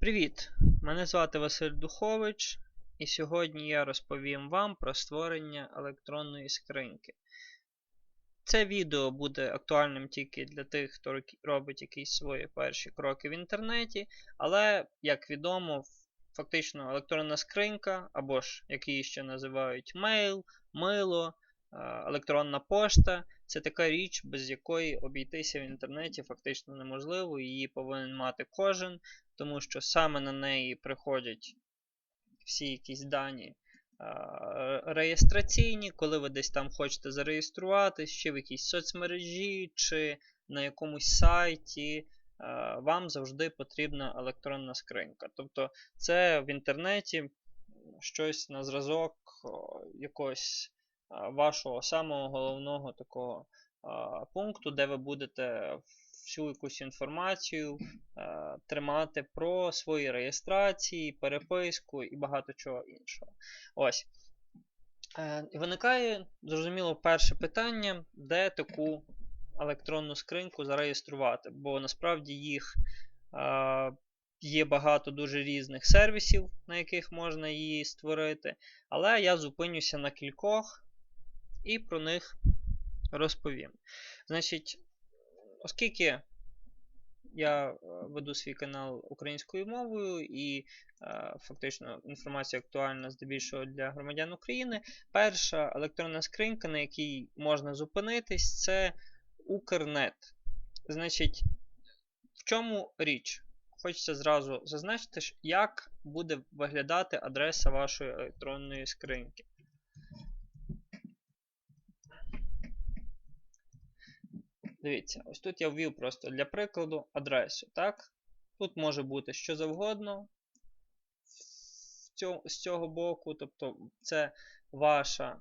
Привіт! Мене звати Василь Духович, і сьогодні я розповім вам про створення електронної скриньки. Це відео буде актуальним тільки для тих, хто робить якісь свої перші кроки в інтернеті, але, як відомо, фактично електронна скринька, або ж як її ще називають мейл, мило, електронна пошта це така річ, без якої обійтися в інтернеті фактично неможливо, її повинен мати кожен, тому що саме на неї приходять всі якісь дані реєстраційні, коли ви десь там хочете зареєструватись, чи в якійсь соцмережі, чи на якомусь сайті. Вам завжди потрібна електронна скринька. Тобто це в інтернеті щось на зразок якогось вашого самого головного такого пункту, де ви будете всю якусь інформацію тримати про свої реєстрації, переписку і багато чого іншого. Ось. Е, виникає, зрозуміло, перше питання, де таку електронну скриньку зареєструвати, бо насправді їх є багато дуже різних сервісів, на яких можна її створити. Але я зупинюся на кількох і про них розповім. Значить, оскільки я е, веду свій канал українською мовою і е, фактично інформація актуальна здебільшого для громадян України, перша електронна скринька, на якій можна зупинитись, це Укрнет. Значить, в чому річ? Хочеться зразу зазначити, як буде виглядати адреса вашої електронної скриньки. Дивіться, ось тут я ввів просто для прикладу адресу. так? Тут може бути що завгодно з цього боку, тобто це ваша,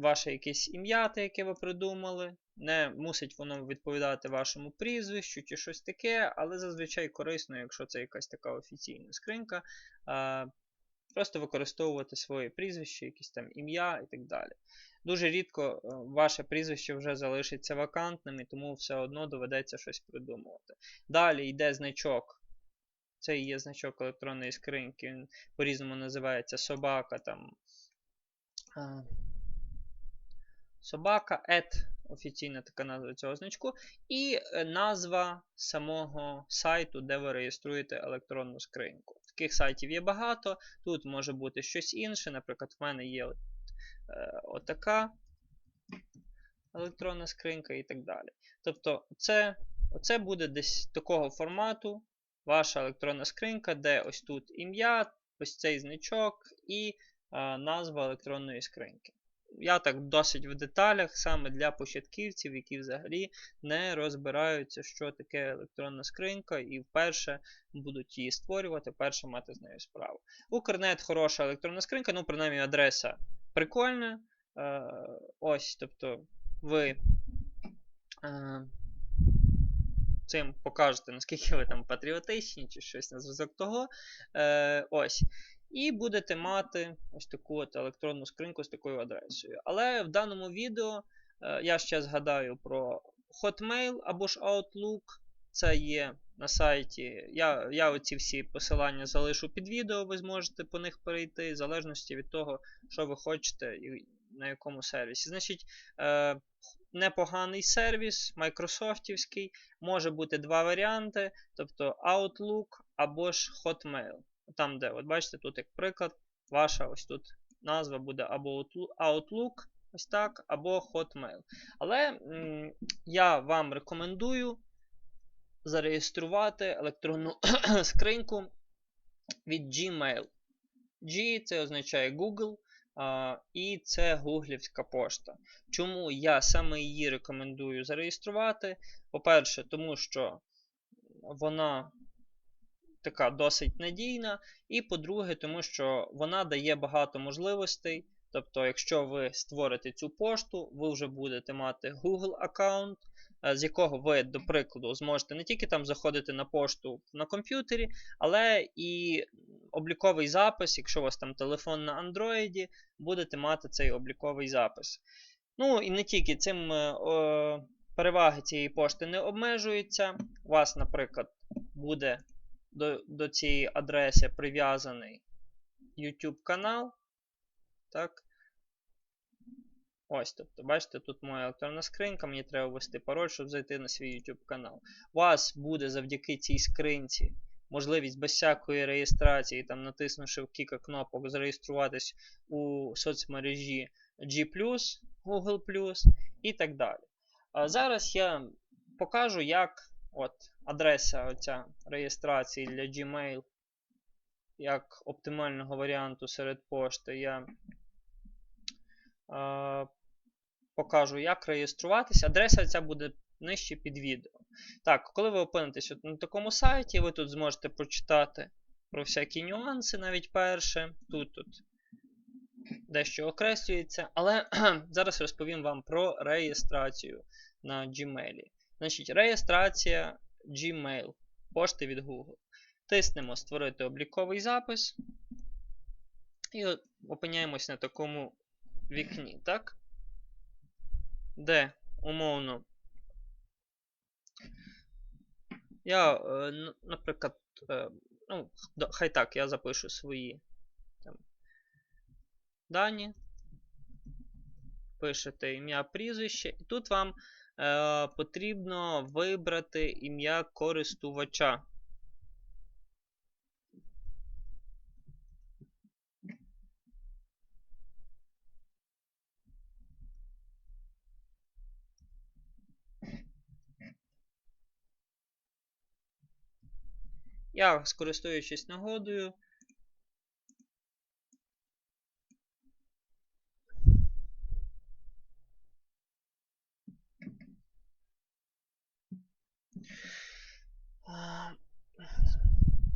ваше якесь ім'я, яке ви придумали. Не мусить воно відповідати вашому прізвищу чи щось таке, але зазвичай корисно, якщо це якась така офіційна скринька, просто використовувати своє прізвище, якесь там ім'я і так далі. Дуже рідко е, ваше прізвище вже залишиться вакантним, і тому все одно доведеться щось придумувати. Далі йде значок. Це є значок електронної скриньки, він по-різному називається собака. там. Собака, ет, офіційна така назва цього значку, і е, назва самого сайту, де ви реєструєте електронну скриньку. Таких сайтів є багато. Тут може бути щось інше. Наприклад, в мене є Е, отака електронна скринька і так далі. Тобто, це, це буде десь такого формату ваша електронна скринька, де ось тут ім'я, ось цей значок і а, назва електронної скриньки. Я так досить в деталях, саме для початківців, які взагалі не розбираються, що таке електронна скринька, і вперше будуть її створювати, вперше мати з нею справу. Укрнет хороша електронна скринька, ну, принаймні, адреса прикольне. Е, ось, тобто, ви е, цим покажете, наскільки ви там патріотичні, чи щось на зв'язок того. Е, ось. І будете мати ось таку от електронну скриньку з такою адресою. Але в даному відео я ще згадаю про Hotmail або ж Outlook. Це є на сайті. Я я оці всі посилання залишу під відео, ви зможете по них перейти, в залежності від того, що ви хочете і на якому сервісі. Значить, е, непоганий сервіс, майкрософтівський. Може бути два варіанти, тобто Outlook або ж Hotmail. Там, де, от бачите, тут як приклад, ваша ось тут назва буде або Outlook. Ось так, або Hotmail. Але м я вам рекомендую зареєструвати електронну скриньку від Gmail. G це означає Google. А, і це гуглівська пошта. Чому я саме її рекомендую зареєструвати? По-перше, тому що вона така досить надійна. І по-друге, тому що вона дає багато можливостей. Тобто, якщо ви створите цю пошту, ви вже будете мати Google аккаунт, з якого ви, до прикладу, зможете не тільки там заходити на пошту на комп'ютері, але і обліковий запис, якщо у вас там телефон на Android, будете мати цей обліковий запис. Ну і не тільки цим е, о, переваги цієї пошти не обмежуються. У вас, наприклад, буде до, до цієї адреси прив'язаний YouTube канал. Так. Ось, тобто, бачите, тут моя електронна скринька, мені треба ввести пароль, щоб зайти на свій YouTube канал. У вас буде завдяки цій скринці можливість без всякої реєстрації, там, натиснувши в кілька кнопок, зареєструватись у соцмережі G, Google і так далі. А Зараз я покажу, як от, адреса оця реєстрації для Gmail, як оптимального варіанту серед пошти. Я покажу, як реєструватися. Адреса ця буде нижче під відео. Так, коли ви опинитесь от на такому сайті, ви тут зможете прочитати про всякі нюанси, навіть перше. Тут тут дещо окреслюється. Але зараз розповім вам про реєстрацію на Gmail. Значить, реєстрація Gmail, пошти від Google. Тиснемо Створити обліковий запис. І опиняємось на такому вікні, так? Де умовно Я, е, наприклад, е, ну, хай так, я запишу свої там, дані. Пишете ім'я прізвище. І тут вам е, потрібно вибрати ім'я користувача. Я, скористуючись нагодою,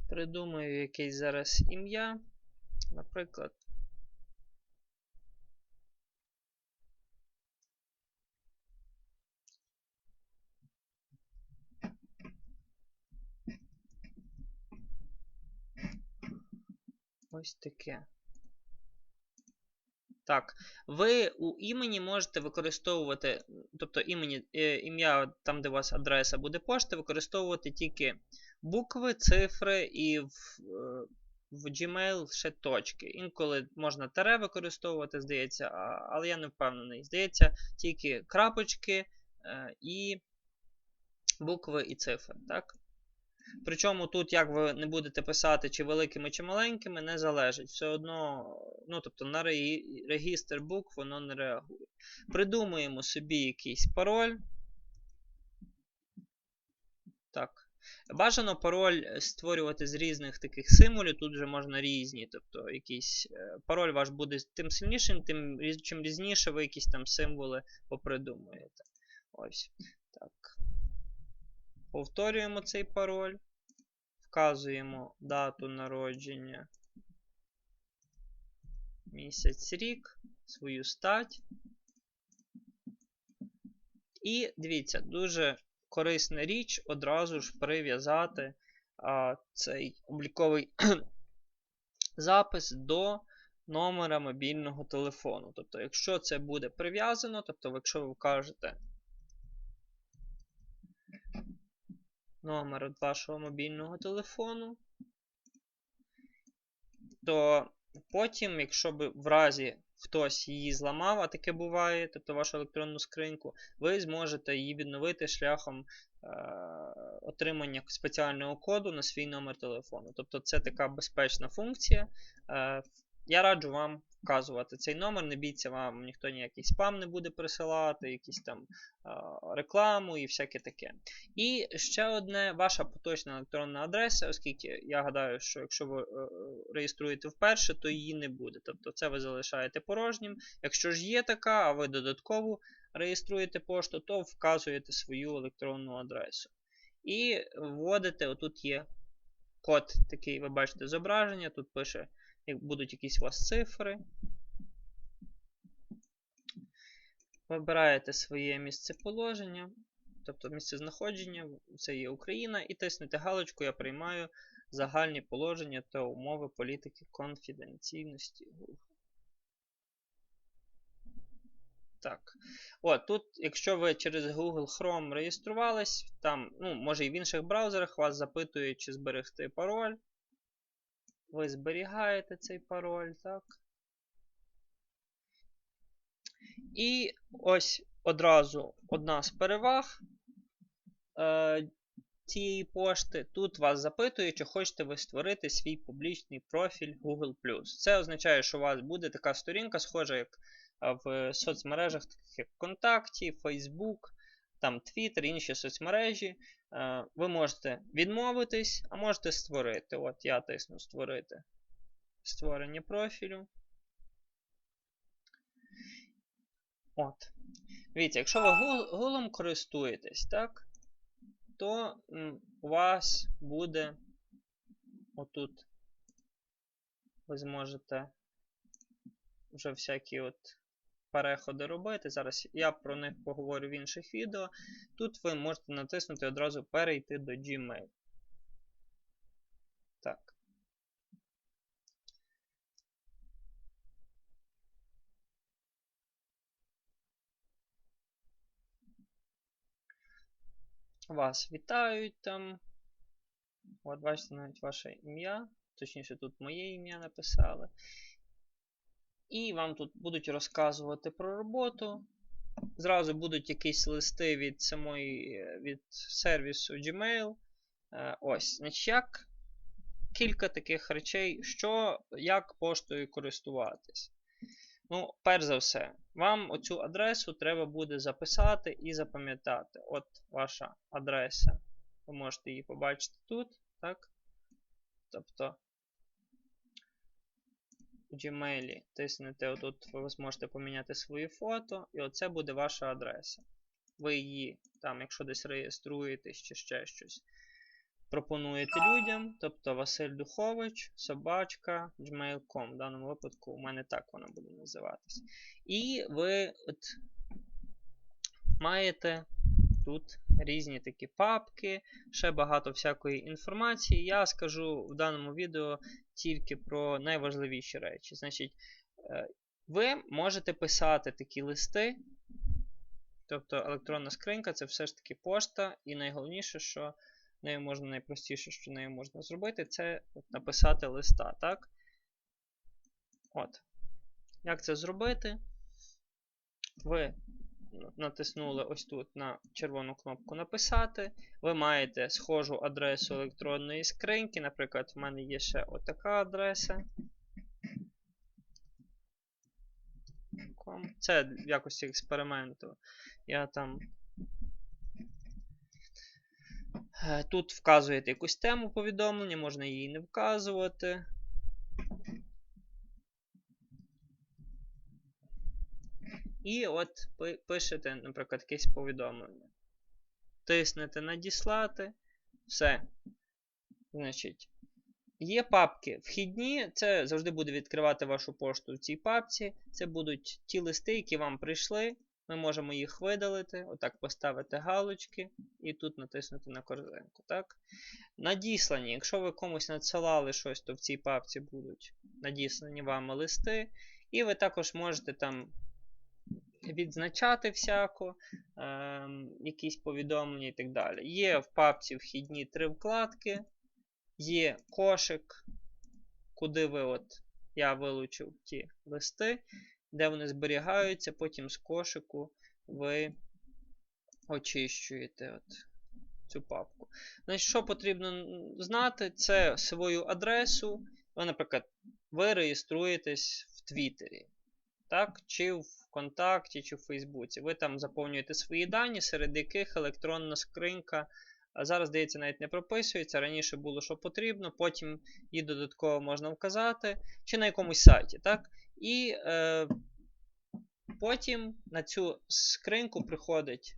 придумаю якесь зараз ім'я, наприклад. Ось таке. Так, ви у імені можете використовувати, тобто імені, е, ім'я, там, де у вас адреса буде пошти, використовувати тільки букви, цифри і в е, в Gmail ще точки. Інколи можна тере використовувати, здається, але я не впевнений. Здається, тільки крапочки е, і букви і цифри. так? Причому тут, як ви не будете писати, чи великими, чи маленькими, не залежить. Все одно, ну, тобто на регістр букв воно не реагує. Придумуємо собі якийсь пароль. Так. Бажано пароль створювати з різних таких символів, тут вже можна різні. Тобто якийсь е, пароль ваш буде тим сильнішим, тим чим різніше ви якісь там символи попридумуєте. Ось. Так. Повторюємо цей пароль. Вказуємо дату народження, місяць рік, свою стать. І дивіться, дуже корисна річ одразу ж прив'язати цей обліковий запис до номера мобільного телефону. Тобто, якщо це буде прив'язано, тобто, якщо ви вкажете номер вашого мобільного телефону, то потім, якщо б в разі хтось її зламав, а таке буває, тобто вашу електронну скриньку, ви зможете її відновити шляхом е, отримання спеціального коду на свій номер телефону. Тобто це така безпечна функція. Е, я раджу вам вказувати цей номер, не бійтеся, вам ніхто ніякий спам не буде присилати, якісь там рекламу і всяке таке. І ще одне, ваша поточна електронна адреса, оскільки я гадаю, що якщо ви е, реєструєте вперше, то її не буде. Тобто це ви залишаєте порожнім. Якщо ж є така, а ви додатково реєструєте пошту, то вказуєте свою електронну адресу. І вводите, отут є код такий, ви бачите зображення, тут пише будуть якісь у вас цифри. Вибираєте своє місце положення, тобто місце знаходження, це є Україна, і тиснете галочку Я приймаю загальні положення та умови політики конфіденційності. Так. От, тут, якщо ви через Google Chrome реєструвались, там, ну, може і в інших браузерах вас запитують, чи зберегти пароль. Ви зберігаєте цей пароль, так. І ось одразу одна з переваг е, цієї пошти. Тут вас запитують, чи хочете ви створити свій публічний профіль Google. Це означає, що у вас буде така сторінка, схожа як в соцмережах, таких як ВКонтакті, Facebook, там Twitter, інші соцмережі. Е, ви можете відмовитись, а можете створити. От я тисну створити створення профілю. От. Дивіться, якщо ви гулом користуєтесь, так, то у вас буде отут ви зможете вже всякі от переходи робити. Зараз я про них поговорю в інших відео. Тут ви можете натиснути одразу перейти до Gmail. Так. Вас вітають там. От, бачите, навіть ваше ім'я. Точніше, тут моє ім'я написали. І вам тут будуть розказувати про роботу. Зразу будуть якісь листи від самої від сервісу Gmail. Е, ось, значить, як кілька таких речей, що, як поштою користуватись. Ну, перш за все, вам оцю адресу треба буде записати і запам'ятати. От ваша адреса. Ви можете її побачити тут. так? Тобто Gmail тиснете отут, ви зможете поміняти свої фото, і оце буде ваша адреса. Ви її, там, якщо десь реєструєтесь чи ще щось, пропонуєте людям. Тобто Василь Духович, собачка, gmail.com. В даному випадку у мене так вона буде називатись. І ви от маєте тут різні такі папки, ще багато всякої інформації. Я скажу в даному відео тільки про найважливіші речі. Значить, е, ви можете писати такі листи. Тобто електронна скринька це все ж таки пошта, і найголовніше, що нею можна найпростіше, що нею можна зробити, це написати листа. так? От. Як це зробити? Ви натиснули ось тут на червону кнопку Написати. Ви маєте схожу адресу електронної скриньки. Наприклад, в мене є ще отака адреса. Це в якості експерименту. Я там. Е, тут вказуєте якусь тему повідомлення, можна її не вказувати. І от пишете, наприклад, якесь повідомлення. Тиснете надіслати. Все. Значить, Є папки вхідні, це завжди буде відкривати вашу пошту в цій папці. Це будуть ті листи, які вам прийшли. Ми можемо їх видалити, отак поставити галочки і тут натиснути на корзинку. так? Надіслані, якщо ви комусь надсилали щось, то в цій папці будуть надіслані вами листи. І ви також можете там відзначати всяко, е, якісь повідомлення і так далі. Є в папці вхідні три вкладки, є кошик, куди ви от, я вилучив ті листи, де вони зберігаються, потім з кошику ви очищуєте от цю папку. Значить, Що потрібно знати, це свою адресу. Ви, наприклад, ви реєструєтесь в Твіттері, так, чи в ВКонтакті чи в Фейсбуці. Ви там заповнюєте свої дані, серед яких електронна скринька. Зараз, здається, навіть не прописується. Раніше було, що потрібно, потім її додатково можна вказати, чи на якомусь сайті. так? І е, потім на цю скриньку приходить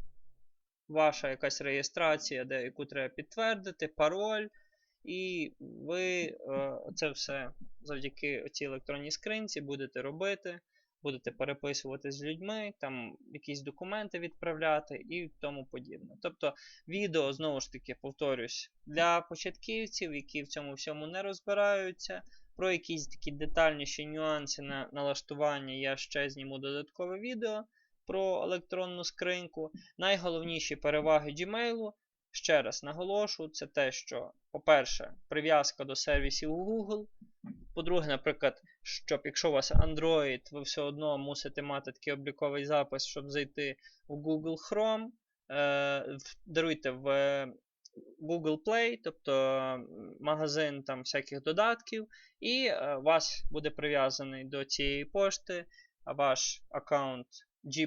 ваша якась реєстрація, де, яку треба підтвердити, пароль. І ви е, це все завдяки цій електронній скринці будете робити будете переписувати з людьми, там якісь документи відправляти і тому подібне. Тобто відео, знову ж таки, повторюсь, для початківців, які в цьому всьому не розбираються. Про якісь такі детальніші нюанси на налаштування я ще зніму додаткове відео. про електронну скриньку. Найголовніші переваги Gmail, ще раз наголошу, це те, що, по-перше, прив'язка до сервісів Google. По-друге, наприклад, щоб якщо у вас Android, ви все одно мусите мати такий обліковий запис, щоб зайти в Google Chrome. Е, Даруйте в Google Play, тобто магазин там всяких додатків, і е, вас буде прив'язаний до цієї пошти ваш аккаунт G.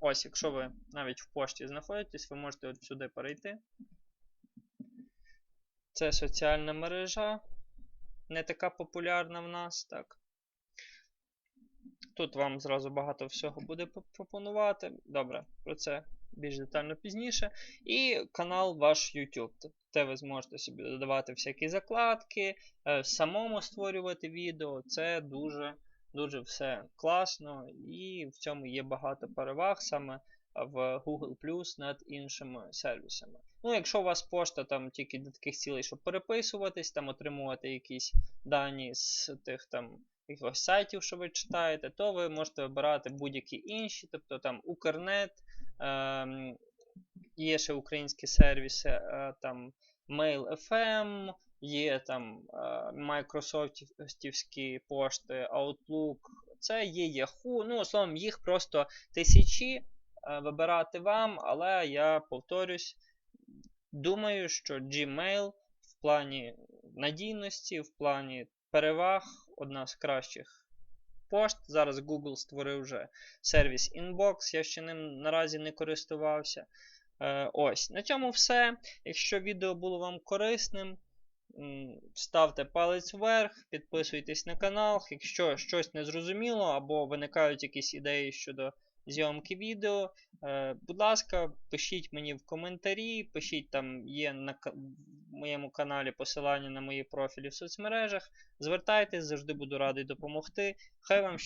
Ось, якщо ви навіть в пошті знаходитесь, ви можете от сюди перейти. Це соціальна мережа. Не така популярна в нас, так. Тут вам зразу багато всього буде пропонувати. Добре, про це більш детально пізніше. І канал ваш YouTube, де ви зможете собі додавати всякі закладки, е, самому створювати відео. Це дуже дуже все класно, і в цьому є багато переваг саме в Google Plus над іншими сервісами. Ну, якщо у вас пошта там тільки для таких цілей, щоб переписуватись, там отримувати якісь дані з тих там якихось сайтів, що ви читаєте, то ви можете вибирати будь-які інші, тобто там Укрнет, е, є ще українські сервіси, е, там Mail.fm, є там Microsoftівські пошти, Outlook, це є Yahoo. Ну, словом, їх просто тисячі вибирати вам, але я повторюсь, думаю, що Gmail в плані надійності, в плані переваг одна з кращих пошт. Зараз Google створив вже сервіс Inbox, я ще ним наразі не користувався. Е, ось, на цьому все. Якщо відео було вам корисним, ставте палець вверх, підписуйтесь на канал. Якщо щось не зрозуміло або виникають якісь ідеї щодо зйомки відео, е, будь ласка, пишіть мені в коментарі, пишіть там є на моєму каналі посилання на мої профілі в соцмережах. Звертайтесь, завжди буду радий допомогти. Хай вам